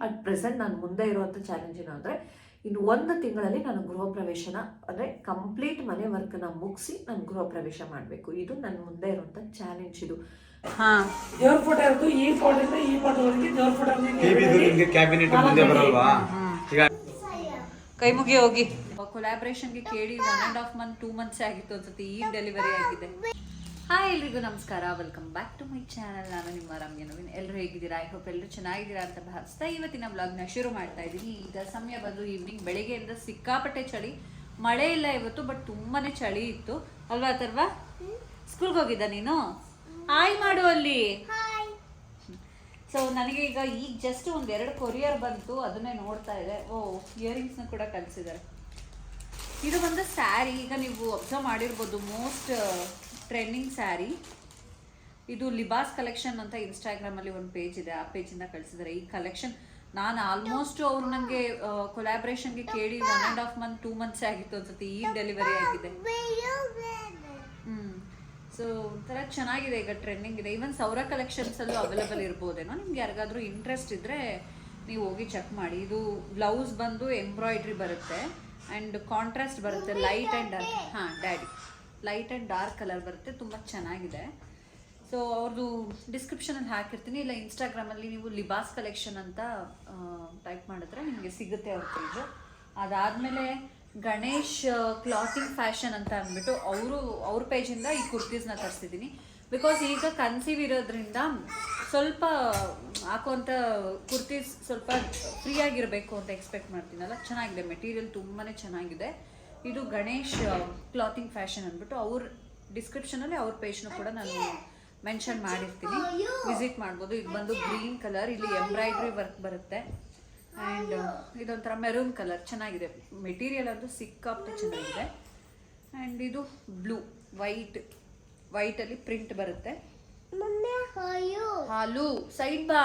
At present ನಾನು ಮುಂದೆ ಇರುವಂಥ ಚಾಲೆಂಜ್ ಏನು ಅಂದರೆ ಇನ್ನು ಒಂದು ತಿಂಗಳಲ್ಲಿ ನಾನು ಗೃಹ ಪ್ರವೇಶನ ಅಂದರೆ ಕಂಪ್ಲೀಟ್ ಮನೆ ವರ್ಕ್ನ ಮುಗಿಸಿ ನಾನು ಗೃಹ ಪ್ರವೇಶ ಮಾಡಬೇಕು. ಇದು ನನ್ನ ಮುಂದೆ ಇರುವಂಥ ಚಾಲೆಂಜ್ ಇದು. ಹಾ. ದೇವ್ರ ಫೋಟೋ ಇರೋದು ಈ ಫೋಟೋದಿಂದ ಈ ಫೋಟೋವರೆಗೆ ದೇವ್ರ ಫೋಟೋ ಟಿವಿದು ನಿಮ್ಗೆ ಕ್ಯಾಬಿನೆಟ್ ಮುಂದೆ ಬರಲ್ವಾ? ಈಗ ಕೈ ಮುಗಿ ಹೋಗಿ. ಕೊಲಾಬ್ರೇಷನ್ಗೆ ಕೇಳಿ one and half month two months ಆಗಿತ್ತು ಅನ್ಸುತ್ತೆ. ಈಗ ಡೆಲಿವರಿ ಆಗಿದೆ. ಹಾಯ್ ಎಲ್ರಿಗೂ ನಮಸ್ಕಾರ. Welcome back to my channel ನಾನು ನಿಮ್ಮ ರಮ್ಯ ನವೀನ್. ಎಲ್ಲರೂ ಹೇಗಿದ್ದೀರಾ? ಐ ಹೋಪ್ ಎಲ್ಲರೂ ಚೆನ್ನಾಗಿದ್ದೀರಾ ಅಂತ ಭಾವಿಸ್ತಾ ಇವತ್ತಿನ ಬ್ಲಾಗ್ನ ಶುರು ಮಾಡ್ತಾ ಇದ್ದೀನಿ. ಈಗ ಸಮಯ ಬಂದು ಈವ್ನಿಂಗ್ ಬೆಳಿಗ್ಗೆಯಿಂದ ಸಿಕ್ಕಾಪಟ್ಟೆ ಚಳಿ. ಮಳೆ ಇಲ್ಲ ಇವತ್ತು ಬಟ್ ತುಂಬಾನೇ ಚಳಿ ಇತ್ತು. ಅಲ್ವಾ ಅಥರ್ವಾ? ಸ್ಕೂಲ್ಗೆ ಹೋಗಿದ್ದ ನೀನು? ಹಾಯ್ ಮಾಡು ಅಲ್ಲಿ. ಸೊ ನನಗೆ ಈಗ ಈಗ ಜಸ್ಟ್ ಒಂದು ಎರಡು ಕೊರಿಯರ್ ಬಂತು. ಅದನ್ನೇ ನೋಡ್ತಾ ಇದೆ ಓ ಇಯರಿಂಗ್ಸ್ನ ಕೂಡ ಕಲಿಸಿದ್ದಾರೆ ಇದು ಬಂದು ಸ್ಯಾರಿ ಈಗ ನೀವು ಅಬ್ಸರ್ವ್ ಮಾಡಿರ್ಬೋದು ಮೋಸ್ಟ್ ಟ್ರೆಂಡಿಂಗ್ ಸ್ಯಾರಿ. ಇದು ಲಿಬಾಸ್ ಕಲೆಕ್ಷನ್ ಅಂತ ಇನ್ಸ್ಟಾಗ್ರಾಮಲ್ಲಿ ಒಂದು ಪೇಜ್ ಇದೆ. ಆ ಪೇಜಿಂದ ಕಳಿಸಿದ್ದಾರೆ ಈ ಕಲೆಕ್ಷನ್ ನಾನು ಆಲ್ಮೋಸ್ಟ್ ಅವ್ರು ನನಗೆ ಕೊಲಾಬ್ರೇಷನ್ಗೆ ಕೇಳಿ one and half month two months ಆಗಿತ್ತು ಅನ್ಸುತ್ತೆ. ಈ ಡೆಲಿವರಿ ಆಗಿದೆ. ಹ್ಞೂ ಸೊ ಒಂಥರ ಚೆನ್ನಾಗಿದೆ ಈಗ ಟ್ರೆಂಡಿಂಗ್ ಇದೆ. ಈವನ್ ಸೌರ ಕಲೆಕ್ಷನ್ಸ್ ಅಲ್ಲೂ ಅವೈಲೇಬಲ್ ಇರ್ಬೋದೇನೋ? ನಿಮ್ಗೆ ಯಾರಿಗಾದ್ರೂ ಇಂಟ್ರೆಸ್ಟ್ ಇದ್ರೆ ನೀವು ಹೋಗಿ ಚೆಕ್ ಮಾಡಿ. ಇದು ಬ್ಲೌಸ್ ಬಂದು ಎಂಬ್ರಾಯ್ಡ್ರಿ ಬರುತ್ತೆ. ಆ್ಯಂಡ್ ಕಾಂಟ್ರಾಸ್ಟ್ ಬರುತ್ತೆ. ಲೈಟ್ ಆ್ಯಂಡ್ ಹಾಂ daddy light and dark colour ಬರುತ್ತೆ, ತುಂಬ ಚೆನ್ನಾಗಿದೆ. ಸೊ ಅವ್ರದ್ದು ಡಿಸ್ಕ್ರಿಪ್ಷನಲ್ಲಿ ಹಾಕಿರ್ತೀನಿ. ಇಲ್ಲ ಇನ್ಸ್ಟಾಗ್ರಾಮಲ್ಲಿ ನೀವು ಲಿಬಾಸ್ ಕಲೆಕ್ಷನ್ ಅಂತ ಟೈಪ್ ಮಾಡಿದ್ರೆ ನಿಮಗೆ ಸಿಗುತ್ತೆ ಅವ್ರ ಪೇಜು ಅದಾದಮೇಲೆ ಗಣೇಶ್ ಕ್ಲಾತಿಂಗ್ ಫ್ಯಾಷನ್ ಅಂತ ಅಂದ್ಬಿಟ್ಟು ಅವರು, ಅವ್ರ ಪೇಜಿಂದ ಈ ಕುರ್ತೀಸ್ನ ತರಿಸಿದ್ದೀನಿ. ಬಿಕಾಸ್ ಈಗ ಕನ್ಸೀವ್ ಇರೋದ್ರಿಂದ ಸ್ವಲ್ಪ ಹಾಕುವಂಥ ಕುರ್ತೀಸ್ ಸ್ವಲ್ಪ ಫ್ರೀ ಆಗಿರಬೇಕು ಅಂತ ಎಕ್ಸ್ಪೆಕ್ಟ್ ಮಾಡ್ತೀನಲ್ಲ, ಚೆನ್ನಾಗಿದೆ. ಮೆಟೀರಿಯಲ್ ತುಂಬಾ ಚೆನ್ನಾಗಿದೆ. ಇದು ಗಣೇಶ್ ಕ್ಲಾತಿಂಗ್ ಫ್ಯಾಷನ್ ಅಂದ್ಬಿಟ್ಟು ಅವ್ರ ಡಿಸ್ಕ್ರಿಪ್ಷನಲ್ಲಿ ಅವ್ರ ಪೇಜ್ನು ಕೂಡ ನಾನು ಮೆನ್ಷನ್ ಮಾಡಿರ್ತೀನಿ. ವಿಸಿಟ್ ಮಾಡ್ಬೋದು. ಇದು ಬಂದು ಗ್ರೀನ್ ಕಲರ್ ಇಲ್ಲಿ ಎಂಬ್ರಾಯ್ಡ್ರಿ ವರ್ಕ್ ಬರುತ್ತೆ. ಆ್ಯಂಡ್ ಇದೊಂಥರ ಮೆರೂನ್ ಕಲರ್ ಚೆನ್ನಾಗಿದೆ. ಮೆಟೀರಿಯಲ್ ಅದು ಸಿಕ್ಕಾಪಟ್ಟೆ ಚೆನ್ನಾಗಿದೆ. ಆ್ಯಂಡ್ ಇದು ಬ್ಲೂ ವೈಟ್ ವೈಟಲ್ಲಿ ಪ್ರಿಂಟ್ ಬರುತ್ತೆ. ಹಾಲು ಸೈಡ್ ಬಾ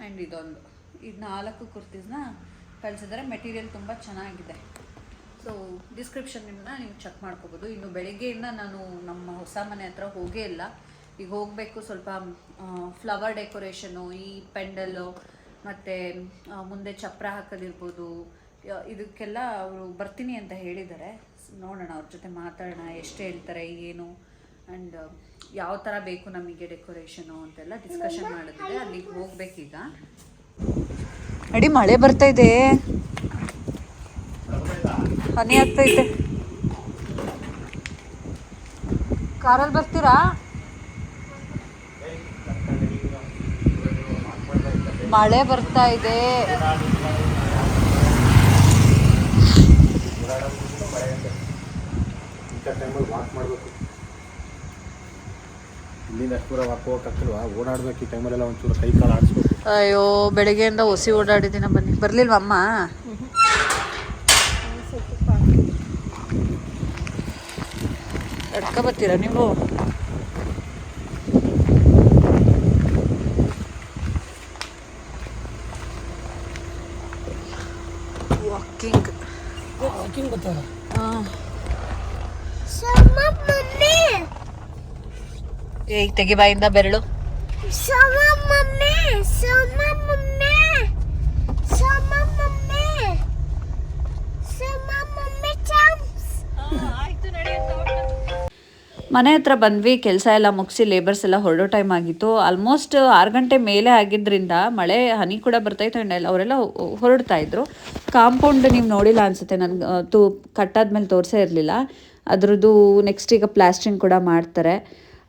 ಆ್ಯಂಡ್ ಇದೊಂದು ಇದು ನಾಲ್ಕು ಕುರ್ತೀಸ್ನ ಕಳಿಸಿದ್ರೆ. ಮೆಟೀರಿಯಲ್ ತುಂಬ ಚೆನ್ನಾಗಿದೆ. ಸೊ ಡಿಸ್ಕ್ರಿಪ್ಷನ್ ನಿಮ್ಮನ್ನ ನೀವು ಚೆಕ್ ಮಾಡ್ಕೋಬೋದು ಇನ್ನು ಬೆಳಗ್ಗೆಯಿಂದ ನಾನು ನಮ್ಮ ಹೊಸ ಮನೆ ಹತ್ರ ಹೋಗೇ ಇಲ್ಲ ಈಗ ಹೋಗಬೇಕು ಸ್ವಲ್ಪ ಫ್ಲವರ್ ಡೆಕೋರೇಷನು ಈ ಪೆಂಡಲ್ಲು ಮತ್ತು ಮುಂದೆ ಚಪ್ರ ಹಾಕೋದಿರ್ಬೋದು ಇದಕ್ಕೆಲ್ಲ ಅವರು ಬರ್ತೀನಿ ಅಂತ ಹೇಳಿದ್ದಾರೆ ನೋಡೋಣ ಅವ್ರ ಜೊತೆ ಮಾತಾಡೋಣ ಎಷ್ಟು ಹೇಳ್ತಾರೆ ಏನು ಆ್ಯಂಡ್ ಯಾವ ಥರ ಬೇಕು ನಮಗೆ ಡೆಕೋರೇಷನು ಅಂತೆಲ್ಲ ಡಿಸ್ಕಷನ್ ಮಾಡಿದ್ರೆ ಅಲ್ಲಿಗೆ ಹೋಗ್ಬೇಕೀಗ ಅಡಿ ಮಳೆ ಬರ್ತಾ ಇದೆ ಹನಿ ಆಗ್ತೈತೆ. ಕಾರಲ್ಲಿ ಬರ್ತೀರಾ? ಮಳೆ ಬರ್ತಾ ಇದೆ. ಇಂಥ ವಾಕ್ ಮಾಡಬೇಕು ಇಲ್ಲಿಂದ ಅಷ್ಟು ದೂರ ವಾಕ್ ಹೋಗಕ್ಕಾಗ್ತಿಲ್ವಾ ಓಡಾಡ್ಬೇಕು ಈ ಟೈಮಲ್ಲೆಲ್ಲ ಒಂಚೂರು ಕೈ ಕಾಲು ಆಡಿಸ್ಬೇಕು. ಅಯ್ಯೋ ಬೆಳಿಗ್ಗೆಯಿಂದ ಹೊಸಿ ಓಡಾಡಿದ್ದೀನ ಬನ್ನಿ ಬರ್ಲಿಲ್ವಾ ಅಮ್ಮ ನಡ್ಕ ಬರ್ತೀರಾ ನೀವು ವಾಕಿಂಗ್ ವಾಕಿಂಗ್ ಬರ್ತಾರ ಈಗ ತೆಗಿ ಬಾಯಿಂದ ಬೆರಳು Sama ಮನೆ ಹತ್ರ ಬಂದ್ವಿ, ಕೆಲಸ ಎಲ್ಲ ಮುಗಿಸಿ ಲೇಬರ್ಸ್ ಎಲ್ಲ ಹೊರಡೋ ಟೈಮ್ ಆಗಿತ್ತು. ಆಲ್ಮೋಸ್ಟ್ ಆರು ಗಂಟೆ ಮೇಲೆ ಆಗಿದ್ದರಿಂದ ಮಳೆ, ಹನಿ ಕೂಡ ಬರ್ತಾಯಿತ್ತು ಆ್ಯಂಡ್ ಅವರೆಲ್ಲ ಹೊರಡ್ತಾ ಇದ್ರು. ಕಾಂಪೌಂಡ್ ನೀವು ನೋಡಿಲ್ಲ ಅನಿಸುತ್ತೆ ನನಗೆ ತು ಕಟ್ಟಾದ್ಮೇಲೆ ತೋರಿಸೇ ಇರಲಿಲ್ಲ. ಅದರದ್ದು ನೆಕ್ಸ್ಟ್ ಈಗ ಪ್ಲಾಸ್ಟ್ರಿಂಗ್ ಕೂಡ ಮಾಡ್ತಾರೆ.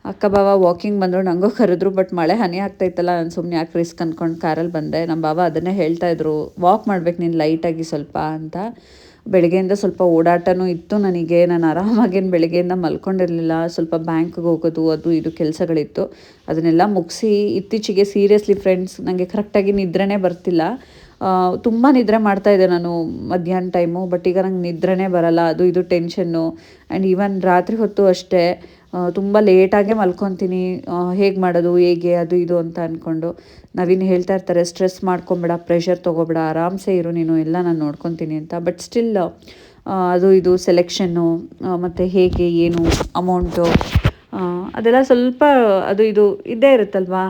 ಅಕ್ಕ ಬಾವ ವಾಕಿಂಗ್ ಬಂದರು ನನಗೂ ಕರೆದ್ರು ಬಟ್ ಮಳೆ ಹನಿ ಆಗ್ತೈತಲ್ಲ ನಾನು ಸುಮ್ಮನೆ ಯಾಕೆ ರಿಸ್ಕ್ ಅಂದ್ಕೊಂಡು ಕಾರಲ್ಲಿ ಬಂದೆ. ನಮ್ಮ ಬಾವ ಅದನ್ನೇ ಹೇಳ್ತಾ ಇದ್ರು ವಾಕ್ ಮಾಡ್ಬೇಕು ನೀನು ಲೈಟಾಗಿ ಸ್ವಲ್ಪ ಅಂತ. ಬೆಳಗ್ಗೆಯಿಂದ ಸ್ವಲ್ಪ ಓಡಾಟನೂ ಇತ್ತು ನನಗೆ. ನಾನು ಆರಾಮಾಗೇನು ಬೆಳಗ್ಗೆಯಿಂದ ಮಲ್ಕೊಂಡಿರಲಿಲ್ಲ. ಸ್ವಲ್ಪ ಬ್ಯಾಂಕ್ಗೆ ಹೋಗೋದು, ಅದು ಇದು ಕೆಲಸಗಳಿತ್ತು. ಅದನ್ನೆಲ್ಲ ಮುಗಿಸಿ ಇತ್ತೀಚೆಗೆ ಸೀರಿಯಸ್ಲಿ ಫ್ರೆಂಡ್ಸ್ ನನಗೆ ಕರೆಕ್ಟಾಗಿ ನಿದ್ರೆನೇ ಬರ್ತಿಲ್ಲ. ತುಂಬ ನಿದ್ರೆ ಮಾಡ್ತಾ ಇದ್ದೆ ನಾನು ಮಧ್ಯಾಹ್ನ ಟೈಮು, ಬಟ್ ಈಗ ನಂಗೆ ನಿದ್ರೆನೇ ಬರಲ್ಲ. ಅದು ಇದು ಟೆನ್ಷನ್ನು. ಆ್ಯಂಡ್ ಈವನ್ ರಾತ್ರಿ ಹೊತ್ತು ಅಷ್ಟೇ ತುಂಬ ಲೇಟಾಗೆ ಮಲ್ಕೊತೀನಿ. ಹೇಗೆ ಮಾಡೋದು, ಹೇಗೆ, ಅದು ಇದು ಅಂತ ಅಂದ್ಕೊಂಡು ನವೀನ್ ಹೇಳ್ತಾ ಇರ್ತಾರೆ ಸ್ಟ್ರೆಸ್ ಮಾಡ್ಕೊಂಬೇಡ ಪ್ರೆಷರ್ ತೊಗೋಬೇಡ, ಆರಾಮ್ಸೆ ಇರು, ನೀನು ಎಲ್ಲ ನಾನು ನೋಡ್ಕೊತೀನಿ ಅಂತ. ಬಟ್ ಸ್ಟಿಲ್ ಅದು ಇದು ಸೆಲೆಕ್ಷನ್ನು ಮತ್ತು ಹೇಗೆ, ಏನು ಅಮೌಂಟು ಅದೆಲ್ಲ ಸ್ವಲ್ಪ ಅದು ಇದು ಇದ್ದೇ ಇರುತ್ತಲ್ವಾ?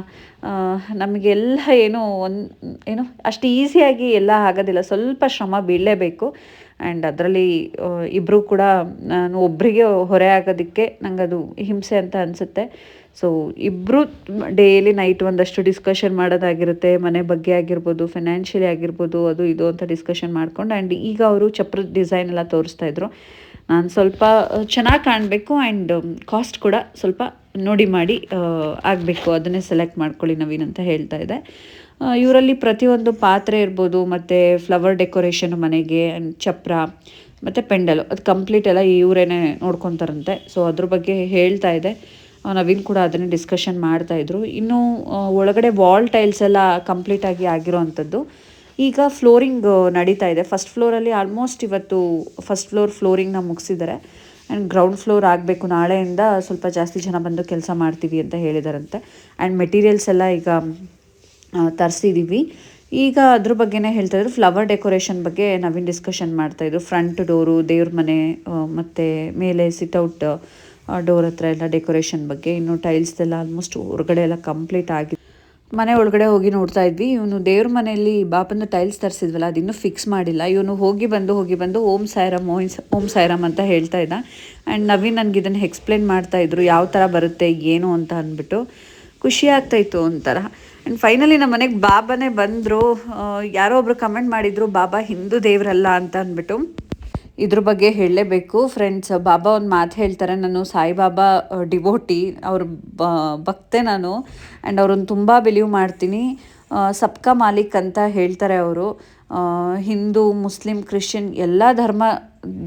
ನಮಗೆಲ್ಲ ಏನು ಒಂದು, ಏನು ಅಷ್ಟು ಈಸಿಯಾಗಿ ಎಲ್ಲ ಆಗೋದಿಲ್ಲ. ಸ್ವಲ್ಪ ಶ್ರಮ ಬೀಳಲೇಬೇಕು. ಆ್ಯಂಡ್ ಅದರಲ್ಲಿ ಇಬ್ಬರು ಕೂಡ ನಾನು ಒಬ್ಬರಿಗೆ ಹೊರೆ ಆಗೋದಕ್ಕೆ ನಂಗೆ ಅದು ಹಿಂಸೆ ಅಂತ ಅನಿಸುತ್ತೆ. ಸೊ ಇಬ್ಬರು ಡೈಲಿ ನೈಟ್ ಒಂದಷ್ಟು ಡಿಸ್ಕಷನ್ ಮಾಡೋದಾಗಿರುತ್ತೆ. ಮನೆ ಬಗ್ಗೆ ಆಗಿರ್ಬೋದು ಫೈನಾನ್ಷಿಯಲಿ ಆಗಿರ್ಬೋದು, ಅದು ಇದು ಅಂತ ಡಿಸ್ಕಷನ್ ಮಾಡ್ಕೊಂಡು ಆ್ಯಂಡ್ ಈಗ ಅವರು ಚಪ್ರದ ಡಿಸೈನ್ ಎಲ್ಲ ತೋರಿಸ್ತಾ ಇದ್ರು. ನಾನು ಸ್ವಲ್ಪ ಚೆನ್ನಾಗಿ ಕಾಣಬೇಕು ಆ್ಯಂಡ್ ಕಾಸ್ಟ್ ಕೂಡ ಸ್ವಲ್ಪ ನೋಡಿ ಮಾಡಿ ಆಗಬೇಕು. ಅದನ್ನೇ ಸೆಲೆಕ್ಟ್ ಮಾಡ್ಕೊಳ್ಳಿ ನವೀನ್ ಅಂತ ಹೇಳ್ತಾ ಇದೆ ಇವರಲ್ಲಿ ಪ್ರತಿಯೊಂದು ಪಾತ್ರೆ ಇರ್ಬೋದು, ಮತ್ತು ಫ್ಲವರ್ ಡೆಕೋರೇಷನ್ ಮನೆಗೆ ಚಪ್ರ, ಮತ್ತು ಪೆಂಡಲು, ಅದು ಕಂಪ್ಲೀಟ್ ಎಲ್ಲ ಇವರೇನೆ ನೋಡ್ಕೊತಾರಂತೆ. ಸೊ ಅದ್ರ ಬಗ್ಗೆ ಹೇಳ್ತಾ ಇದೆ. ನವೀನ್ ಕೂಡ ಅದನ್ನೇ ಡಿಸ್ಕಷನ್ ಮಾಡ್ತಾಯಿದ್ರು ಇನ್ನು ಒಳಗಡೆ ವಾಲ್ ಟೈಲ್ಸ್ ಎಲ್ಲ ಕಂಪ್ಲೀಟಾಗಿ ಆಗಿರೋ ಅಂಥದ್ದು ಈಗ ಫ್ಲೋರಿಂಗ್ ನಡೀತಾ ಇದೆ. ಫಸ್ಟ್ ಫ್ಲೋರಲ್ಲಿ ಆಲ್ಮೋಸ್ಟ್ ಇವತ್ತು ಫಸ್ಟ್ ಫ್ಲೋರ್ ಫ್ಲೋರಿಂಗ್ನ ಮುಗಿಸಿದ್ದಾರೆ. ಆ್ಯಂಡ್ ಗ್ರೌಂಡ್ ಫ್ಲೋರ್ ಆಗಬೇಕು. ನಾಳೆಯಿಂದ ಸ್ವಲ್ಪ ಜಾಸ್ತಿ ಜನ ಬಂದು ಕೆಲಸ ಮಾಡ್ತೀವಿ ಅಂತ ಹೇಳಿದಾರಂತೆ. ಆ್ಯಂಡ್ ಮೆಟೀರಿಯಲ್ಸ್ ಎಲ್ಲ ಈಗ ತರಿಸಿದ್ದೀವಿ ಈಗ ಅದ್ರ ಬಗ್ಗೆನೇ ಹೇಳ್ತಾ ಇದ್ರು ಫ್ಲವರ್ ಡೆಕೋರೇಷನ್ ಬಗ್ಗೆ ನವೀನ್ ಡಿಸ್ಕಷನ್ ಮಾಡ್ತಾಯಿದ್ರು ಫ್ರಂಟ್ ಡೋರು ದೇವ್ರ ಮನೆ ಮತ್ತು ಮೇಲೆ ಸಿಟ್ಔಟ್ ಡೋರ್ ಹತ್ರ ಎಲ್ಲ ಡೆಕೋರೇಷನ್ ಬಗ್ಗೆ. ಇನ್ನು ಟೈಲ್ಸ್ ಎಲ್ಲ ಆಲ್ಮೋಸ್ಟ್ ಹೊರಗಡೆ ಎಲ್ಲ ಕಂಪ್ಲೀಟ್ ಆಗಿದೆ ಮನೆ ಒಳಗಡೆ ಹೋಗಿ ನೋಡ್ತಾ ಇದ್ವಿ. ಇವನು ದೇವ್ರ ಮನೆಯಲ್ಲಿ ಬಾಪಂದು ಟೈಲ್ಸ್ ತರಿಸಿದ್ವಲ್ಲ, ಅದಿನ್ನೂ ಫಿಕ್ಸ್ ಮಾಡಿಲ್ಲ. ಇವನು ಹೋಗಿ ಬಂದು ಹೋಗಿ ಬಂದು ಓಂ ಸಾಯಿರಾಮ್, ಓಂ ಓಂ ಸಾಯಿರಾಮ್ ಅಂತ ಹೇಳ್ತಾ ಇದ್ದ. ಆ್ಯಂಡ್ ನವೀನ್ ನನಗೆ ಇದನ್ನು ಎಕ್ಸ್ಪ್ಲೇನ್ ಮಾಡ್ತಾ ಇದ್ರು, ಯಾವ ಥರ ಬರುತ್ತೆ, ಏನು ಅಂತ ಅಂದ್ಬಿಟ್ಟು. ಖುಷಿ ಆಗ್ತಾಯಿತ್ತು ಒಂಥರ. ಆ್ಯಂಡ್ ಫೈನಲಿ ನಮ್ಮ ಮನೆಗೆ ಬಾಬಾನೇ ಬಂದರು. ಯಾರೋ ಒಬ್ರು ಕಮೆಂಟ್ ಮಾಡಿದರು, ಬಾಬಾ ಹಿಂದೂ ದೇವರಲ್ಲ ಅಂತ ಅಂದ್ಬಿಟ್ಟು. ಇದ್ರ ಬಗ್ಗೆ ಹೇಳಲೇಬೇಕು. ಫ್ರೆಂಡ್ಸ್ ಬಾಬಾ ಒಂದು ಮಾತು ಹೇಳ್ತಾರೆ. ನಾನು ಸಾಯಿಬಾಬಾ ಡಿವೋಟಿ ಅವ್ರ ಭಕ್ತೆ ನಾನು. ಆ್ಯಂಡ್ ಅವ್ರನ್ನ ತುಂಬ ಬಿಲೀವ್ ಮಾಡ್ತೀನಿ. ಸಬ್ಕಾ ಮಾಲಿಕ್ ಅಂತ ಹೇಳ್ತಾರೆ ಅವರು. ಹಿಂದೂ, ಮುಸ್ಲಿಂ, ಕ್ರಿಶ್ಚಿಯನ್ ಎಲ್ಲ ಧರ್ಮ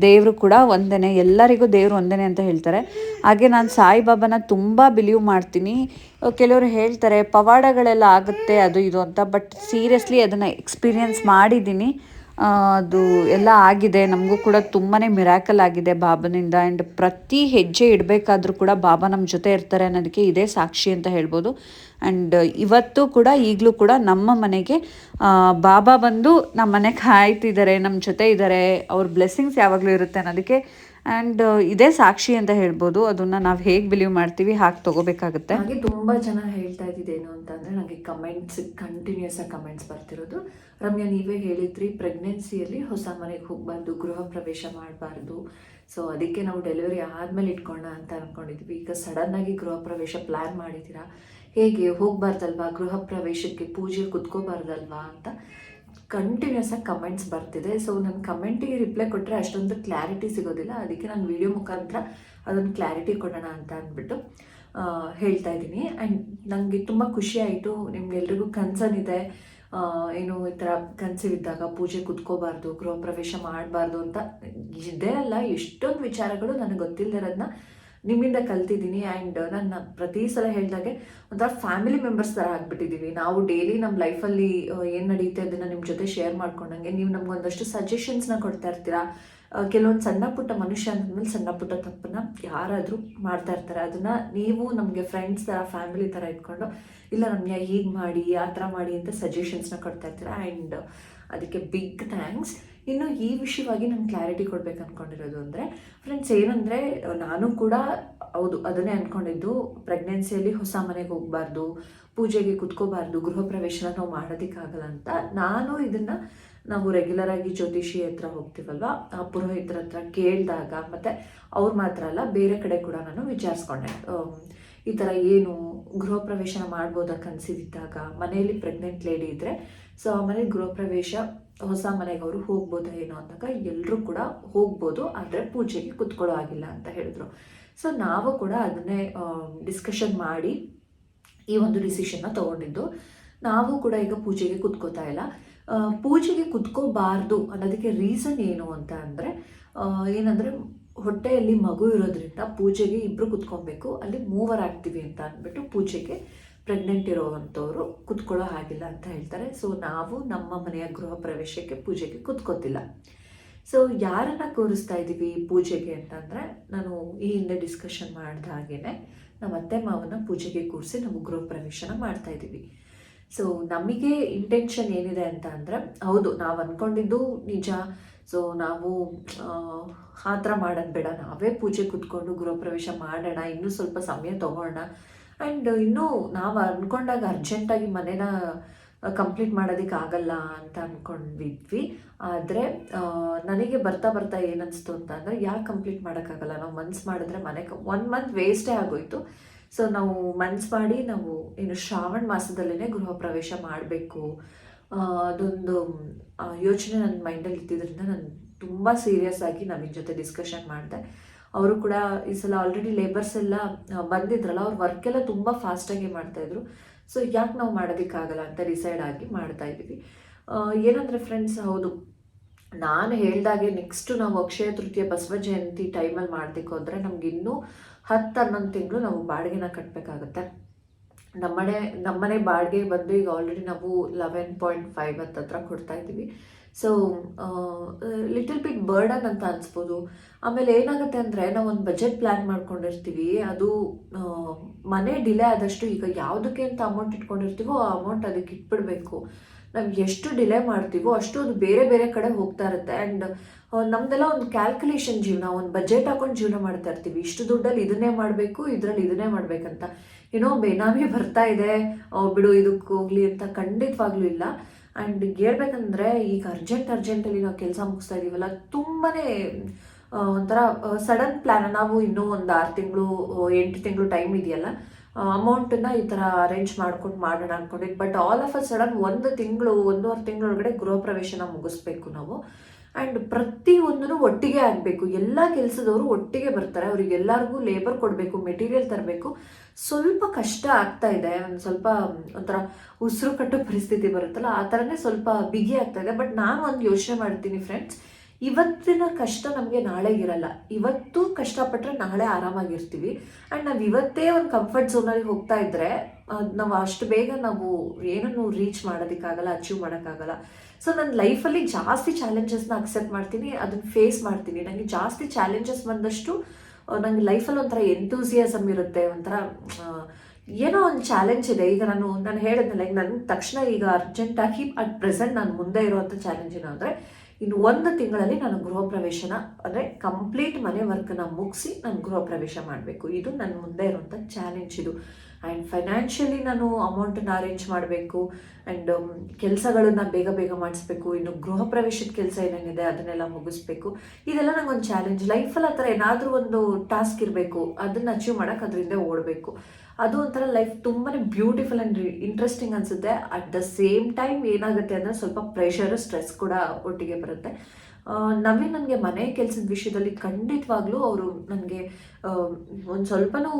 ದೇವರು ಕೂಡ ಒಂದೇ ಎಲ್ಲರಿಗೂ ದೇವರು ಒಂದೇ ಅಂತ ಹೇಳ್ತಾರೆ. ಹಾಗೆ ನಾನು ಸಾಯಿಬಾಬಾನ ತುಂಬ ಬಿಲೀವ್ ಮಾಡ್ತೀನಿ. ಕೆಲವರು ಹೇಳ್ತಾರೆ, ಪವಾಡಗಳೆಲ್ಲ ಆಗುತ್ತೆ ಅದು ಇದು ಅಂತ ಬಟ್ ಸೀರಿಯಸ್ಲಿ ಅದನ್ನು ಎಕ್ಸ್ಪೀರಿಯನ್ಸ್ ಮಾಡಿದ್ದೀನಿ. ಅದು ಎಲ್ಲ ಆಗಿದೆ. ನಮಗೂ ಕೂಡ ತುಂಬಾ ಮಿರಾಕಲ್ ಆಗಿದೆ ಬಾಬನಿಂದ. ಆ್ಯಂಡ್ ಪ್ರತಿ ಹೆಜ್ಜೆ ಇಡಬೇಕಾದ್ರೂ ಕೂಡ ಬಾಬಾ ನಮ್ಮ ಜೊತೆ ಇರ್ತಾರೆ ಅನ್ನೋದಕ್ಕೆ ಇದೇ ಸಾಕ್ಷಿ ಅಂತ ಹೇಳ್ಬೋದು. ಆ್ಯಂಡ್ ಇವತ್ತು ಕೂಡ, ಈಗಲೂ ಕೂಡ ನಮ್ಮ ಮನೆಗೆ ಬಾಬಾ ಬಂದು ನಮ್ಮ ಮನೆ ಕಾಯ್ತಿದ್ದಾರೆ ನಮ್ಮ ಜೊತೆ ಇದ್ದಾರೆ. ಅವ್ರ ಬ್ಲೆಸ್ಸಿಂಗ್ಸ್ ಯಾವಾಗಲೂ ಇರುತ್ತೆ ಅನ್ನೋದಕ್ಕೆ ಆ್ಯಂಡ್ ಇದೇ ಸಾಕ್ಷಿ ಅಂತ ಹೇಳ್ಬೋದು. ಅದನ್ನು ನಾವು ಹೇಗೆ ಬಿಲೀವ್ ಮಾಡ್ತೀವಿ, ಹಾಗೆ ತೊಗೋಬೇಕಾಗುತ್ತೆ. ಹಾಗೆ ತುಂಬಾ ಜನ ಹೇಳ್ತಾ ಇದ್ದಿದ್ದೇನು ಅಂತಂದರೆ ನನಗೆ ಕಮೆಂಟ್ಸ್ ಕಂಟಿನ್ಯೂಸ್ ಆಗಿ ಕಮೆಂಟ್ಸ್ ಬರ್ತಿರೋದು. ರಮ್ಯಾ, ನೀವೇ ಹೇಳಿದ್ರಿ ಪ್ರೆಗ್ನೆನ್ಸಿಯಲ್ಲಿ ಹೊಸ ಮನೆಗೆ ಹೋಗ್ಬಾರ್ದು ಗೃಹ ಪ್ರವೇಶ ಮಾಡಬಾರ್ದು. ಸೊ ಅದಕ್ಕೆ ನಾವು ಡೆಲಿವರಿ ಆದ್ಮೇಲೆ ಇಟ್ಕೊಳ್ಳೋಣ ಅಂತ ಅಂದ್ಕೊಂಡಿದ್ವಿ ಈಗ ಸಡನ್ ಆಗಿ ಗೃಹ ಪ್ರವೇಶ ಪ್ಲಾನ್ ಮಾಡಿದ್ದೀರಾ? ಹೇಗೆ? ಹೋಗ್ಬಾರ್ದಲ್ವಾ? ಗೃಹ ಪ್ರವೇಶಕ್ಕೆ ಪೂಜೆ ಕುತ್ಕೋಬಾರ್ದಲ್ವಾ ಅಂತ ಕಂಟಿನ್ಯೂಸ್ ಆಗಿ ಕಮೆಂಟ್ಸ್ ಬರ್ತಿದೆ. ಸೊ ನನ್ನ ಕಮೆಂಟಿಗೆ ರಿಪ್ಲೈ ಕೊಟ್ಟರೆ ಅಷ್ಟೊಂದು ಕ್ಲಾರಿಟಿ ಸಿಗೋದಿಲ್ಲ. ಅದಕ್ಕೆ ನಾನು ವಿಡಿಯೋ ಮುಖಾಂತರ ಅದೊಂದು ಕ್ಲಾರಿಟಿ ಕೊಡೋಣ ಅಂತ ಅಂದ್ಬಿಟ್ಟು ಹೇಳ್ತಾ ಇದ್ದೀನಿ. ಆ್ಯಂಡ್ ನನಗೆ ತುಂಬ ಖುಷಿ ಆಯಿತು. ನಿಮ್ಗೆಲ್ರಿಗೂ ಕನ್ಸರ್ನ್ ಇದೆ. ಏನು ಈ ಥರ ಕನಸಿದ್ದಾಗ ಪೂಜೆ ಕುತ್ಕೋಬಾರ್ದು, ಗೃಹ ಪ್ರವೇಶ ಮಾಡಬಾರ್ದು ಅಂತ ಇದೇ ಅಲ್ಲ. ಎಷ್ಟೊಂದು ವಿಚಾರಗಳು ನನಗೆ ಗೊತ್ತಿಲ್ಲದಿರೋದನ್ನ ನಿಮ್ಮಿಂದ ಕಲ್ತಿದ್ದೀನಿ ಆ್ಯಂಡ್ ನನ್ನ ಪ್ರತಿ ಸಲ ಹೇಳಿದಾಗೆ ಒಂಥರ ಫ್ಯಾಮಿಲಿ ಮೆಂಬರ್ಸ್ ಥರ ಆಗ್ಬಿಟ್ಟಿದ್ದೀವಿ ನಾವು ಡೈಲಿ ನಮ್ಮ ಲೈಫಲ್ಲಿ ಏನು ನಡೆಯುತ್ತೆ ಅದನ್ನು ನಿಮ್ಮ ಜೊತೆ ಶೇರ್ ಮಾಡ್ಕೊಂಡಂಗೆ ನೀವು ನಮ್ಗೊಂದಷ್ಟು ಸಜೆಷನ್ಸ್ನ ಕೊಡ್ತಾ ಇರ್ತೀರಾ? ಕೆಲವೊಂದು ಸಣ್ಣ ಪುಟ್ಟ ಮನುಷ್ಯ ಅಂದಮೇಲೆ ಸಣ್ಣ ಪುಟ್ಟ ತಪ್ಪನ್ನ ಯಾರಾದರೂ ಮಾಡ್ತಾ ಇರ್ತಾರೆ. ಅದನ್ನು ನೀವು ನಮಗೆ ಫ್ರೆಂಡ್ಸ್ ಥರ ಫ್ಯಾಮಿಲಿ ಥರ ಇಟ್ಕೊಂಡು, ಇಲ್ಲ ನಮಗೆ ಹೀಗೆ ಮಾಡಿ, ಆ ಥರ ಮಾಡಿ ಅಂತ ಸಜೆಷನ್ಸ್ನ ಕೊಡ್ತಾ ಇರ್ತೀರಾ? ಆ್ಯಂಡ್ ಅದಕ್ಕೆ ಬಿಗ್ ಥ್ಯಾಂಕ್ಸ್ ಇನ್ನು ಈ ವಿಷಯವಾಗಿ ನಾನು ಕ್ಲಾರಿಟಿ ಕೊಡ್ಬೇಕು ಅನ್ಕೊಂಡಿರೋದು ಅಂದರೆ ಫ್ರೆಂಡ್ಸ್ ಏನಂದರೆ, ನಾನು ಕೂಡ ಹೌದು, ಅದನ್ನೇ ಅಂದ್ಕೊಂಡಿದ್ದು ಪ್ರೆಗ್ನೆನ್ಸಿಯಲ್ಲಿ ಹೊಸ ಮನೆಗೆ ಹೋಗಬಾರ್ದು, ಪೂಜೆಗೆ ಕುತ್ಕೋಬಾರ್ದು, ಗೃಹ ಪ್ರವೇಶನ ನಾವು ಮಾಡೋದಕ್ಕಾಗಲ್ಲ ಅಂತ ನಾನು ಇದನ್ನು ನಾವು ರೆಗ್ಯುಲರ್ ಆಗಿ ಜ್ಯೋತಿಷಿ ಹತ್ರ ಹೋಗ್ತೀವಲ್ವ, ಆ ಪುರೋಹಿತರ ಹತ್ರ ಕೇಳಿದಾಗ ಮತ್ತು ಅವ್ರು ಮಾತ್ರ ಅಲ್ಲ, ಬೇರೆ ಕಡೆ ಕೂಡ ನಾನು ವಿಚಾರಿಸ್ಕೊಂಡೆ. ಈ ಥರ ಏನು ಗೃಹ ಪ್ರವೇಶನ ಮಾಡ್ಬೋದಾ ಕನಸಿದ್ದಾಗ ಮನೆಯಲ್ಲಿ ಪ್ರೆಗ್ನೆಂಟ್ ಲೇಡಿ ಇದ್ದರೆ ಸೊ ಆ ಮನೆಗೆ ಗೃಹ ಪ್ರವೇಶ ಹೊಸ ಮನೆಗೆ ಅವರು ಹೋಗ್ಬೋದಾ ಏನೋ ಅಂದಾಗ ಎಲ್ಲರೂ ಕೂಡ ಹೋಗ್ಬೋದು, ಆದರೆ ಪೂಜೆಗೆ ಕುತ್ಕೊಳ್ಳೋ ಆಗಿಲ್ಲ ಅಂತ ಹೇಳಿದ್ರು. ಸೊ ನಾವು ಕೂಡ ಅದನ್ನೇ ಡಿಸ್ಕಷನ್ ಮಾಡಿ ಈ ಒಂದು ಡಿಸಿಷನ್ನ ತಗೊಂಡಿದ್ದು. ನಾವು ಕೂಡ ಈಗ ಪೂಜೆಗೆ ಕುತ್ಕೋತಾ ಇಲ್ಲ. ಪೂಜೆಗೆ ಕುತ್ಕೋಬಾರ್ದು ಅನ್ನೋದಕ್ಕೆ ರೀಸನ್ ಏನು ಅಂತ ಅಂದರೆ ಏನಂದರೆ ಹೊಟ್ಟೆಯಲ್ಲಿ ಮಗು ಇರೋದ್ರಿಂದ ಪೂಜೆಗೆ ಇಬ್ಬರು ಕುತ್ಕೊಬೇಕು, ಅಲ್ಲಿ ಮೂವರ್ ಆಗ್ತೀವಿ ಅಂತ ಅಂದ್ಬಿಟ್ಟು ಪೂಜೆಗೆ ಪ್ರೆಗ್ನೆಂಟ್ ಇರೋವಂಥವ್ರು ಕುತ್ಕೊಳ್ಳೋ ಹಾಗಿಲ್ಲ ಅಂತ ಹೇಳ್ತಾರೆ. ಸೊ ನಾವು ನಮ್ಮ ಮನೆಯ ಗೃಹ ಪ್ರವೇಶಕ್ಕೆ ಪೂಜೆಗೆ ಕುತ್ಕೋತಿಲ್ಲ. ಸೊ ಯಾರನ್ನ ಕೂರಿಸ್ತಾ ಇದ್ದೀವಿ ಪೂಜೆಗೆ ಅಂತಂದರೆ, ನಾನು ಈ ಹಿಂದೆ ಡಿಸ್ಕಷನ್ ಮಾಡಿದ ಹಾಗೇನೆ, ನಮ್ಮ ಅತ್ತೆ ಮಾವನ ಪೂಜೆಗೆ ಕೂರಿಸಿ ನಾವು ಗೃಹ ಪ್ರವೇಶನ ಮಾಡ್ತಾ ಇದ್ದೀವಿ ಸೊ ನಮಗೆ ಇಂಟೆನ್ಷನ್ ಏನಿದೆ ಅಂತ ಅಂದರೆ ಹೌದು, ನಾವು ಅಂದ್ಕೊಂಡಿದ್ದು ನಿಜ. ಸೊ ನಾವು, ಆ ಥರ ಮಾಡೋದು ಬೇಡ. ನಾವೇ ಪೂಜೆ ಕೂತ್ಕೊಂಡು ಗೃಹಪ್ರವೇಶ ಮಾಡೋಣ, ಇನ್ನೂ ಸ್ವಲ್ಪ ಸಮಯ ತಗೋಣ. ಆ್ಯಂಡ್ ಇನ್ನೂ ನಾವು ಅಂದ್ಕೊಂಡಾಗ ಅರ್ಜೆಂಟಾಗಿ ಮನೇನ ಕಂಪ್ಲೀಟ್ ಮಾಡೋದಕ್ಕೆ ಆಗಲ್ಲ ಅಂತ ಅಂದ್ಕೊಂಡಿದ್ವಿ ಆದರೆ ನನಗೆ ಬರ್ತಾ ಬರ್ತಾ ಏನನ್ನಿಸ್ತು ಅಂತ ಅಂದರೆ ಯಾಕೆ ಕಂಪ್ಲೀಟ್ ಮಾಡೋಕ್ಕಾಗಲ್ಲ ನಾವು ಮನ್ಸು ಮಾಡಿದ್ರೆ ಮನೆ ಒನ್ ಮಂತ್ ವೇಸ್ಟೇ ಆಗೋಯ್ತು. ಸೊ ನಾವು ಮನ್ಸ್ ಮಾಡಿ ನಾವು ಏನು ಶ್ರಾವಣ ಮಾಸದಲ್ಲೇ ಗೃಹ ಪ್ರವೇಶ ಮಾಡಬೇಕು. ಅದೊಂದು ಯೋಚನೆ ನನ್ನ ಮೈಂಡಲ್ಲಿ ಇದ್ದಿದ್ದರಿಂದ ನಾನು ತುಂಬ ಸೀರಿಯಸ್ ಆಗಿ ನಮ್ಮ ಜೊತೆ ಡಿಸ್ಕಷನ್ ಮಾಡಿದೆ. ಅವರು ಕೂಡ ಈ ಸಲ ಆಲ್ರೆಡಿ ಲೇಬರ್ಸ್ ಎಲ್ಲ ಬಂದಿದ್ರಲ್ಲ, ಅವ್ರ ವರ್ಕ್ ಎಲ್ಲ ತುಂಬ ಫಾಸ್ಟಾಗಿ ಮಾಡ್ತಾಯಿದ್ರು ಸೊ ಯಾಕೆ ನಾವು ಮಾಡೋದಕ್ಕಾಗಲ್ಲ ಅಂತ ಡಿಸೈಡ್ ಆಗಿ ಮಾಡ್ತಾ ಇದ್ದೀವಿ. ಏನಂದ್ರೆ ಫ್ರೆಂಡ್ಸ್ ಹೌದು. ನಾನು ಹೇಳ್ದಾಗೆ ನೆಕ್ಸ್ಟ್ ನಾವು ಅಕ್ಷಯ ತೃತೀಯ ಬಸವ ಜಯಂತಿ ಟೈಮಲ್ಲಿ ಮಾಡಬೇಕು ಅಂದರೆ ನಮ್ಗೆ ಇನ್ನೂ ಹತ್ತು ಹನ್ನೊಂದು ತಿಂಗಳು ನಾವು ಬಾಡಿಗೆನ ಕಟ್ಟಬೇಕಾಗತ್ತೆ ನಮ್ಮನೆ ನಮ್ಮನೆ ಬಾಡಿಗೆ ಬಂದು ಈಗ ಆಲ್ರೆಡಿ ನಾವು ಲೆವೆನ್ ಪಾಯಿಂಟ್ ಫೈವ್ ಹತ್ತತ್ರ ಕೊಡ್ತಾ ಇದ್ದೀವಿ. ಸೊ ಲಿಟಲ್ ಬಿಟ್ ಬರ್ಡನ್ ಅಂತ ಅನ್ಸ್ಬೋದು. ಆಮೇಲೆ ಏನಾಗುತ್ತೆ ಅಂದರೆ ನಾವು ಒಂದು ಬಜೆಟ್ ಪ್ಲ್ಯಾನ್ ಮಾಡ್ಕೊಂಡಿರ್ತೀವಿ, ಅದು ಮನೆ ಡಿಲೇ ಆದಷ್ಟು ಈಗ ಯಾವುದಕ್ಕೆ ಅಂತ ಅಮೌಂಟ್ ಇಟ್ಕೊಂಡಿರ್ತೀವೋ ಆ ಅಮೌಂಟ್ ಅದಕ್ಕೆ ಇಟ್ಬಿಡ್ಬೇಕು. ನಾವು ಎಷ್ಟು ಡಿಲೇ ಮಾಡ್ತೀವೋ ಅಷ್ಟು ಅದು ಬೇರೆ ಬೇರೆ ಕಡೆ ಹೋಗ್ತಾ ಇರುತ್ತೆ. ಆ್ಯಂಡ್ ನಮ್ದೆಲ್ಲ ಒಂದು ಕ್ಯಾಲ್ಕುಲೇಷನ್ ಜೀವನ, ಒಂದು ಬಜೆಟ್ ಹಾಕೊಂಡು ಜೀವನ ಮಾಡ್ತಾ ಇರ್ತೀವಿ. ಇಷ್ಟು ದುಡ್ಡಲ್ಲಿ ಇದನ್ನೇ ಮಾಡಬೇಕು, ಇದರಲ್ಲಿ ಇದನ್ನೇ ಮಾಡಬೇಕಂತ. ಏನೋ ಬೇನಾಮಿ ಬರ್ತಾ ಇದೆ. ಬಿಡು ಇದಕ್ಕೆ ಹೋಗ್ಲಿ ಅಂತ ಖಂಡಿತವಾಗ್ಲೂ ಇಲ್ಲ. ಆ್ಯಂಡ್ ಹೇಳ್ಬೇಕಂದ್ರೆ ಈಗ ಅರ್ಜೆಂಟ್ ಅರ್ಜೆಂಟಲ್ಲಿ ನಾವು ಕೆಲಸ ಮುಗಿಸ್ತಾ ಇದೀವಲ್ಲ ತುಂಬಾ ಒಂಥರ ಸಡನ್ ಪ್ಲ್ಯಾನ್ ನಾವು ಇನ್ನೂ ಒಂದು ಆರು ತಿಂಗಳು ಎಂಟು ತಿಂಗಳು ಟೈಮ್ ಇದೆಯಲ್ಲ ಅಮೌಂಟನ್ನ ಈ ಥರ ಅರೇಂಜ್ ಮಾಡ್ಕೊಂಡು ಮಾಡೋಣ ಅನ್ಕೊಂಡಿದ್ದು but all of a sudden ಒಂದು ತಿಂಗಳು, ಒಂದೂವರೆ ತಿಂಗಳೊಳಗಡೆ ಗೃಹ ಪ್ರವೇಶನ ಮುಗಿಸ್ಬೇಕು ನಾವು. ಆ್ಯಂಡ್ ಪ್ರತಿಯೊಂದೂ ಒಟ್ಟಿಗೆ ಆಗಬೇಕು. ಎಲ್ಲ ಕೆಲಸದವರು ಒಟ್ಟಿಗೆ ಬರ್ತಾರೆ. ಅವರಿಗೆಲ್ಲರಿಗೂ ಲೇಬರ್ ಕೊಡಬೇಕು ಮೆಟೀರಿಯಲ್ ತರಬೇಕು. ಸ್ವಲ್ಪ ಕಷ್ಟ ಆಗ್ತಾ ಇದೆ. ಒಂದು ಸ್ವಲ್ಪ ಒಂಥರ ಉಸಿರು ಕಟ್ಟೋ ಪರಿಸ್ಥಿತಿ ಬರುತ್ತಲ್ಲ, ಆ ಥರನೇ ಸ್ವಲ್ಪ ಬಿಗಿ ಆಗ್ತಾ ಇದೆ. ಬಟ್ ನಾನು ಒಂದು ಯೋಚನೆ ಮಾಡ್ತೀನಿ ಫ್ರೆಂಡ್ಸ್ ಇವತ್ತಿನ ಕಷ್ಟ ನಮಗೆ ನಾಳೆ ಇರಲ್ಲ. ಇವತ್ತು ಕಷ್ಟಪಟ್ಟರೆ ನಾಳೆ ಆರಾಮಾಗಿರ್ತೀವಿ. ಆ್ಯಂಡ್ ನಾವು ಇವತ್ತೇ ಒಂದು ಕಂಫರ್ಟ್ ಝೋನಲ್ಲಿ ಹೋಗ್ತಾ ಅದ್ ನಾವು ಅಷ್ಟು ಬೇಗ ನಾವು ಏನನ್ನು ರೀಚ್ ಮಾಡೋದಕ್ಕಾಗಲ್ಲ ಅಚೀವ್ ಮಾಡೋಕ್ಕಾಗಲ್ಲ. ಸೊ ನನ್ನ ಲೈಫಲ್ಲಿ ಜಾಸ್ತಿ ಚಾಲೆಂಜಸ್ನ ಅಕ್ಸೆಪ್ಟ್ ಮಾಡ್ತೀನಿ ಅದನ್ನು ಫೇಸ್ ಮಾಡ್ತೀನಿ. ನನಗೆ ಜಾಸ್ತಿ ಚಾಲೆಂಜಸ್ ಬಂದಷ್ಟು ನನಗೆ ಲೈಫಲ್ಲಿ ಒಂಥರ ಎಂತೂಸಿಯಾಸಮ್ ಇರುತ್ತೆ, ಒಂಥರ ಏನೋ ಒಂದು ಚಾಲೆಂಜ್ ಇದೆ. ಈಗ ನಾನು ನಾನು ಹೇಳಿದ್ನಲ್ಲ ಈಗ ನನಗೆ ತಕ್ಷಣ ಈಗ ಅರ್ಜೆಂಟಾಗಿ ಅಟ್ ಪ್ರೆಸೆಂಟ್ ನಾನು ಮುಂದೆ ಇರುವಂಥ ಚಾಲೆಂಜ್ ಏನು ಅಂದರೆ ಇನ್ನು ಒಂದು ತಿಂಗಳಲ್ಲಿ ನಾನು ಗೃಹ ಪ್ರವೇಶನ, ಅಂದರೆ ಕಂಪ್ಲೀಟ್ ಮನೆ ವರ್ಕನ್ನ ಮುಗಿಸಿ ನಾನು ಗೃಹ ಪ್ರವೇಶ ಮಾಡಬೇಕು. ಇದು ನನ್ನ ಮುಂದೆ ಇರುವಂಥ ಚಾಲೆಂಜ್ ಇದು. ಆ್ಯಂಡ್ ಫೈನಾನ್ಷಿಯಲಿ ನಾನು ಅಮೌಂಟನ್ನು ಅರೇಂಜ್ ಮಾಡಬೇಕು. ಆ್ಯಂಡ್ ಕೆಲಸಗಳನ್ನು ಬೇಗ ಬೇಗ ಮಾಡಿಸ್ಬೇಕು. ಇನ್ನು ಗೃಹ ಪ್ರವೇಶದ ಕೆಲಸ ಏನೇನಿದೆ ಅದನ್ನೆಲ್ಲ ಮುಗಿಸ್ಬೇಕು. ಇದೆಲ್ಲ ನಂಗೊಂದು ಚಾಲೆಂಜ್ ಲೈಫಲ್ಲಿ ಆ ಥರ ಏನಾದರೂ ಒಂದು ಟಾಸ್ಕ್ ಇರಬೇಕು. ಅದನ್ನು ಅಚೀವ್ ಮಾಡೋಕೆ ಅದರಿಂದ ಓಡಬೇಕು. ಅದು ಒಂಥರ ಲೈಫ್ ತುಂಬಾ ಬ್ಯೂಟಿಫುಲ್ ಆ್ಯಂಡ್ ಇಂಟ್ರೆಸ್ಟಿಂಗ್ ಅನಿಸುತ್ತೆ. ಅಟ್ ದ ಸೇಮ್ ಟೈಮ್ ಏನಾಗುತ್ತೆ ಅಂದರೆ ಸ್ವಲ್ಪ ಪ್ರೆಷರು ಸ್ಟ್ರೆಸ್ ಕೂಡ ಒಟ್ಟಿಗೆ ಬರುತ್ತೆ. ನವೀನ್ ನನಗೆ ಮನೆ ಕೆಲಸದ ವಿಷಯದಲ್ಲಿ ಖಂಡಿತವಾಗ್ಲೂ ಅವರು ನನಗೆ ಒಂದು ಸ್ವಲ್ಪನೂ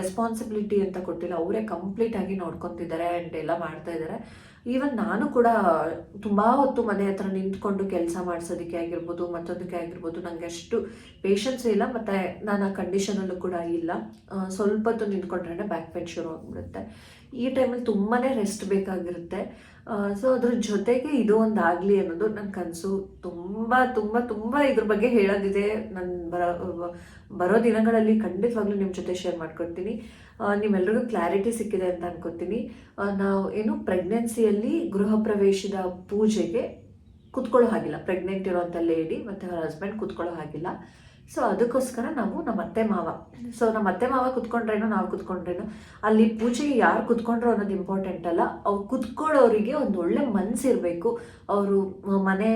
ರೆಸ್ಪಾನ್ಸಿಬಿಲಿಟಿ ಅಂತ ಕೊಟ್ಟಿಲ್ಲ. ಅವರೇ ಕಂಪ್ಲೀಟ್ ಆಗಿ ನೋಡ್ಕೊತಿದ್ದಾರೆ ಆ್ಯಂಡ್ ಎಲ್ಲ ಮಾಡ್ತಾ ಇದ್ದಾರೆ ಈವನ್ ನಾನು ಕೂಡ ತುಂಬ ಹೊತ್ತು ಮನೆ ಹತ್ರ ನಿಂತ್ಕೊಂಡು ಕೆಲಸ ಮಾಡಿಸೋದಕ್ಕೆ ಆಗಿರ್ಬೋದು, ಮತ್ತೊಂದಕ್ಕೆ ಆಗಿರ್ಬೋದು ನನಗೆ ಅಷ್ಟು ಪೇಷನ್ಸ್ ಇಲ್ಲ. ಮತ್ತು ನಾನು ಆ ಕಂಡೀಷನಲ್ಲೂ ಕೂಡ ಇಲ್ಲ. ಸ್ವಲ್ಪ ಹೊತ್ತು ನಿಂತ್ಕೊಂಡ್ರೆ ಬ್ಯಾಕ್ ಪೇನ್ ಶುರು ಆಗಿಬಿಡುತ್ತೆ. ಈ ಟೈಮಲ್ಲಿ ತುಂಬಾ ರೆಸ್ಟ್ ಬೇಕಾಗಿರುತ್ತೆ. ಸೊ ಅದ್ರ ಜೊತೆಗೆ ಇದು ಒಂದು ಆಗಲಿ ಅನ್ನೋದು ನನ್ನ ಕನಸು. ತುಂಬ ತುಂಬ ತುಂಬ ಇದ್ರ ಬಗ್ಗೆ ಹೇಳೋದಿದೆ. ನನ್ನ ಬರೋ ಬರೋ ದಿನಗಳಲ್ಲಿ ಖಂಡಿತವಾಗ್ಲೂ ನಿಮ್ಮ ಜೊತೆ ಶೇರ್ ಮಾಡ್ಕೊತೀನಿ ನಿಮ್ಮೆಲ್ಲರಿಗೂ ಕ್ಲಾರಿಟಿ ಸಿಕ್ಕಿದೆ ಅಂತ ಅನ್ಕೋತೀನಿ. ನಾವು ಏನು ಪ್ರೆಗ್ನೆನ್ಸಿಯಲ್ಲಿ ಗೃಹ ಪ್ರವೇಶದ ಪೂಜೆಗೆ ಕುತ್ಕೊಳ್ಳೋ ಹಾಗಿಲ್ಲ. ಪ್ರೆಗ್ನೆಂಟ್ ಇರೋವಂಥ ಲೇಡಿ ಮತ್ತು ಅವ್ರ ಹಸ್ಬೆಂಡ್ ಕುತ್ಕೊಳ್ಳೋ ಹಾಗಿಲ್ಲ. ಸೊ ಅದಕ್ಕೋಸ್ಕರ ನಾವು ನಮ್ಮ ಅತ್ತೆ ಮಾವ. ಸೊ ನಮ್ಮ ಅತ್ತೆ ಮಾವ ಕುತ್ಕೊಂಡ್ರೇನೋ, ನಾವು ಕುತ್ಕೊಂಡ್ರೇನೋ? ಅಲ್ಲಿ ಪೂಜೆಗೆ ಯಾರು ಕುತ್ಕೊಂಡ್ರು ಅನ್ನೋದು ಇಂಪಾರ್ಟೆಂಟ್ ಅಲ್ಲ. ಅವ್ರು ಕುತ್ಕೊಳ್ಳೋರಿಗೆ ಒಂದು ಒಳ್ಳೆ ಮನಸ್ಸಿರಬೇಕು ಅವರು ಮನೆ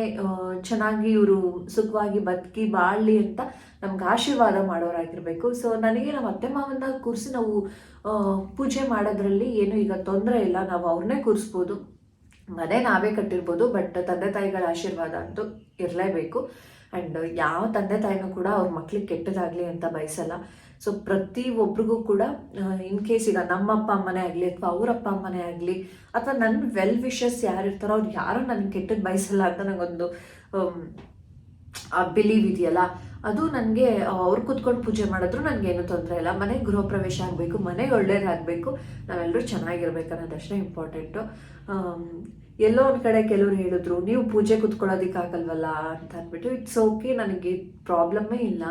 ಚೆನ್ನಾಗಿ ಇವರು ಸುಖವಾಗಿ ಬದುಕಿ ಬಾಳಲಿ ಅಂತ ನಮ್ಗೆ ಆಶೀರ್ವಾದ ಮಾಡೋರಾಗಿರ್ಬೇಕು. ಸೊ ನನಗೆ ನಮ್ಮ ಅತ್ತೆ ಮಾವನ್ನ ಕೂರಿಸಿ ನಾವು ಪೂಜೆ ಮಾಡೋದ್ರಲ್ಲಿ ಏನು ಈಗ ತೊಂದರೆ ಇಲ್ಲ. ನಾವು ಅವ್ರನ್ನೇ ಕೂರಿಸ್ಬೋದು. ಮನೆ ನಾವೇ ಕಟ್ಟಿರ್ಬೋದು, ಬಟ್ ತಂದೆ ತಾಯಿಗಳ ಆಶೀರ್ವಾದ ಅಂತೂ ಇರಲೇಬೇಕು. ಆ್ಯಂಡ್ ಯಾವ ತಂದೆ ತಾಯಿನೂ ಕೂಡ ಅವ್ರ ಮಕ್ಳಿಗೆ ಕೆಟ್ಟದಾಗಲಿ ಅಂತ ಬಯಸಲ್ಲ. ಸೊ ಪ್ರತಿ ಒಬ್ರಿಗೂ ಕೂಡ ಇನ್ ಕೇಸ್ ಈಗ ನಮ್ಮ ಅಪ್ಪ ಅಮ್ಮನೇ ಆಗಲಿ ಅಥವಾ ಅವ್ರ ಅಪ್ಪ ಅಮ್ಮನೇ ಆಗಲಿ ಅಥವಾ ನನ್ನ ವೆಲ್ ವಿಷಸ್ ಯಾರು ಇರ್ತಾರೋ ಅವ್ರು ಯಾರೂ ನನಗೆ ಕೆಟ್ಟದ್ದು ಬಯಸಲ್ಲ ಅಂತ ನನಗೊಂದು ಬಿಲೀವ್ ಇದೆಯಲ್ಲ. ಅದು ನನಗೆ, ಅವ್ರು ಕುತ್ಕೊಂಡು ಪೂಜೆ ಮಾಡಿದ್ರು ನನಗೇನು ತೊಂದರೆ ಇಲ್ಲ. ಮನೆಗೆ ಗೃಹ ಪ್ರವೇಶ ಆಗಬೇಕು ಮನೆಗೆ ಒಳ್ಳೇದಾಗಬೇಕು. ನಾವೆಲ್ಲರೂ ಚೆನ್ನಾಗಿರ್ಬೇಕು ಅನ್ನೋದಷ್ಟೇ ಇಂಪಾರ್ಟೆಂಟು ಎಲ್ಲೋ ಒಂದು ಕಡೆ ಕೆಲವ್ರು ಹೇಳಿದ್ರು, ನೀವು ಪೂಜೆ ಕುತ್ಕೊಳ್ಳೋದಕ್ಕಾಗಲ್ವಲ್ಲ? ಅಂತ ಅಂದ್ಬಿಟ್ಟು ಇಟ್ಸ್ ಓಕೆ ನನಗೆ ಪ್ರಾಬ್ಲಮ್ಮೇ ಇಲ್ಲ.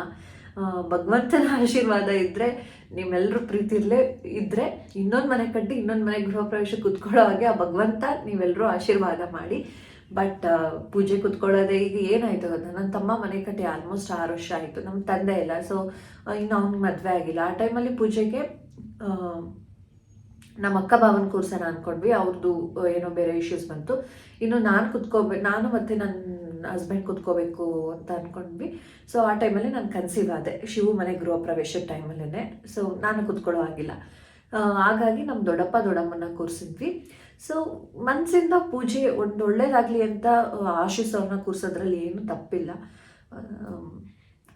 ಭಗವಂತನ ಆಶೀರ್ವಾದ ಇದ್ದರೆ ನಿಮ್ಮೆಲ್ಲರೂ ಪ್ರೀತಿ ಇರಲೇ ಇದ್ದರೆ ಇನ್ನೊಂದು ಮನೆ ಕಟ್ಟಿ, ಇನ್ನೊಂದು ಮನೆ ಗೃಹ ಪ್ರವೇಶ ಕುತ್ಕೊಳ್ಳೋ ಹಾಗೆ ಆ ಭಗವಂತ ನೀವೆಲ್ಲರೂ ಆಶೀರ್ವಾದ ಮಾಡಿ. ಬಟ್ ಪೂಜೆ ಕುತ್ಕೊಳ್ಳೋದೇ ಈಗ ಏನಾಯ್ತು ಗೊತ್ತಾ? ನನ್ನ ತಮ್ಮ ಮನೆ ಕಟ್ಟಿ ಆಲ್ಮೋಸ್ಟ್ ಆರು ವರ್ಷ ಆಯಿತು ನಮ್ಮ ತಂದೆ ಇಲ್ಲ. ಸೊ ಇನ್ನು ಅವ್ನಿಗೆ ಮದುವೆ ಆಗಿಲ್ಲ. ಆ ಟೈಮಲ್ಲಿ ಪೂಜೆಗೆ ನಮ್ಮ ಅಕ್ಕ ಭಾವನ ಕೂರ್ಸೋಣ ಅಂದ್ಕೊಂಡ್ವಿ ಅವ್ರದ್ದು ಏನೋ ಬೇರೆ ಇಶ್ಯೂಸ್ ಬಂತು. ಇನ್ನು ನಾನು ಕುತ್ಕೋಬೇಕು ನಾನು ಮತ್ತು ನನ್ನ ಹಸ್ಬೆಂಡ್ ಕುತ್ಕೋಬೇಕು ಅಂತ ಅಂದ್ಕೊಂಡ್ವಿ ಸೊ ಆ ಟೈಮಲ್ಲಿ ನಾನು ಕನ್ಸೀವ್ ಆದೆ. ಶಿವು ಮನೆ ಗೃಹ ಪ್ರವೇಶದ ಟೈಮಲ್ಲೇ ಸೊ ನಾನು ಕುತ್ಕೊಳ್ಳೋ ಆಗಿಲ್ಲ ಹಾಗಾಗಿ ನಮ್ಮ ದೊಡ್ಡಪ್ಪ ದೊಡ್ಡಮ್ಮನ ಕೂರಿಸಿದ್ವಿ. ಸೊ ಮನಸ್ಸಿಂದ ಪೂಜೆ ಒಂದು ಒಳ್ಳೇದಾಗಲಿ ಅಂತ ಆಶೀಸವನ್ನ ಕೂರಿಸೋದ್ರಲ್ಲಿ ಏನು ತಪ್ಪಿಲ್ಲ.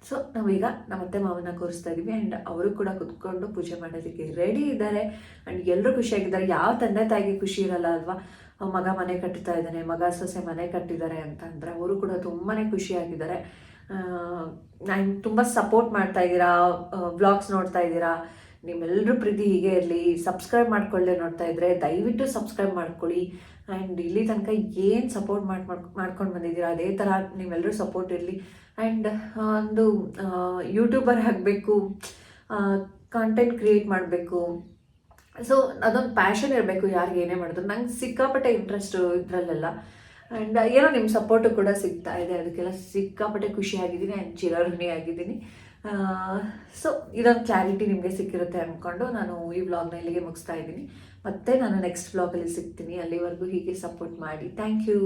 ಸೊ ನಾವೀಗ ನಮ್ಮ ಅತ್ತೆ ಮಾವನ ಕೂರಿಸ್ತಾ ಇದ್ದೀವಿ ಆ್ಯಂಡ್ ಅವರು ಕೂಡ ಕುತ್ಕೊಂಡು ಪೂಜೆ ಮಾಡೋದಕ್ಕೆ ರೆಡಿ ಇದ್ದಾರೆ. ಆ್ಯಂಡ್ ಎಲ್ಲರೂ ಖುಷಿಯಾಗಿದ್ದಾರೆ. ಯಾವ ತಂದೆ ತಾಯಿಗೆ ಖುಷಿ ಇರಲ್ಲ ಅಲ್ವಾ? ಮಗ ಮನೆ ಕಟ್ಟುತ್ತಾ ಇದ್ದಾನೆ, ಮಗ ಸೊಸೆ ಮನೆ ಕಟ್ಟಿದ್ದಾರೆ ಅಂತ ಅಂದರೆ ಅವರು ಕೂಡ ತುಂಬಾ ಖುಷಿಯಾಗಿದ್ದಾರೆ. ನಾನು ತುಂಬ ಸಪೋರ್ಟ್ ಮಾಡ್ತಾ ಇದ್ದೀರಾ ಬ್ಲಾಗ್ಸ್ ನೋಡ್ತಾ ಇದ್ದೀರಾ ನಿಮ್ಮೆಲ್ಲರೂ ಪ್ರೀತಿ ಹೀಗೆ ಇರಲಿ. ಸಬ್ಸ್ಕ್ರೈಬ್ ಮಾಡ್ಕೊಳ್ಳೆ ನೋಡ್ತಾ ಇದ್ರೆ ದಯವಿಟ್ಟು ಸಬ್ಸ್ಕ್ರೈಬ್ ಮಾಡ್ಕೊಳ್ಳಿ. ಆ್ಯಂಡ್ ಇಲ್ಲಿ ತನಕ ಏನು ಸಪೋರ್ಟ್ ಮಾಡಿ ಮಾಡ್ಕೊಂಡು ಬಂದಿದ್ದೀರಾ? ಅದೇ ಥರ ನೀವೆಲ್ಲರೂ ಸಪೋರ್ಟ್ ಇರಲಿ. ಆ್ಯಂಡ್ ಒಂದು ಯೂಟ್ಯೂಬರ್ ಆಗಬೇಕು ಕಾಂಟೆಂಟ್ ಕ್ರಿಯೇಟ್ ಮಾಡಬೇಕು. ಸೊ ಅದೊಂದು ಪ್ಯಾಷನ್ ಇರಬೇಕು ಯಾರಿಗೆ ಏನೇ ಮಾಡಿದ್ರು. ನಂಗೆ ಸಿಕ್ಕಾಪಟ್ಟೆ ಇಂಟ್ರೆಸ್ಟು ಇದರಲ್ಲೆಲ್ಲ. ಆ್ಯಂಡ್ ಏನೋ ನಿಮ್ಮ ಸಪೋರ್ಟು ಕೂಡ ಸಿಗ್ತಾ ಇದೆ. ಅದಕ್ಕೆಲ್ಲ ಸಿಕ್ಕಾಪಟ್ಟೆ ಖುಷಿಯಾಗಿದ್ದೀನಿ ಆ್ಯಂಡ್ ಚಿರಋಣಿ ಆಗಿದ್ದೀನಿ. ಸೊ ಇದೊಂದು ಕ್ಲಾರಿಟಿ ನಿಮಗೆ ಸಿಕ್ಕಿರುತ್ತೆ ಅಂದ್ಕೊಂಡು ನಾನು ಈ ವ್ಲಾಗ್ನ ಇಲ್ಲಿಗೆ ಮುಗಿಸ್ತಾ ಇದ್ದೀನಿ. ಮತ್ತೆ ನಾನು ನೆಕ್ಸ್ಟ್ ಬ್ಲಾಗಲ್ಲಿ ಸಿಗ್ತೀನಿ. ಅಲ್ಲಿವರೆಗೂ ಹೀಗೆ ಸಪೋರ್ಟ್ ಮಾಡಿ. Thank you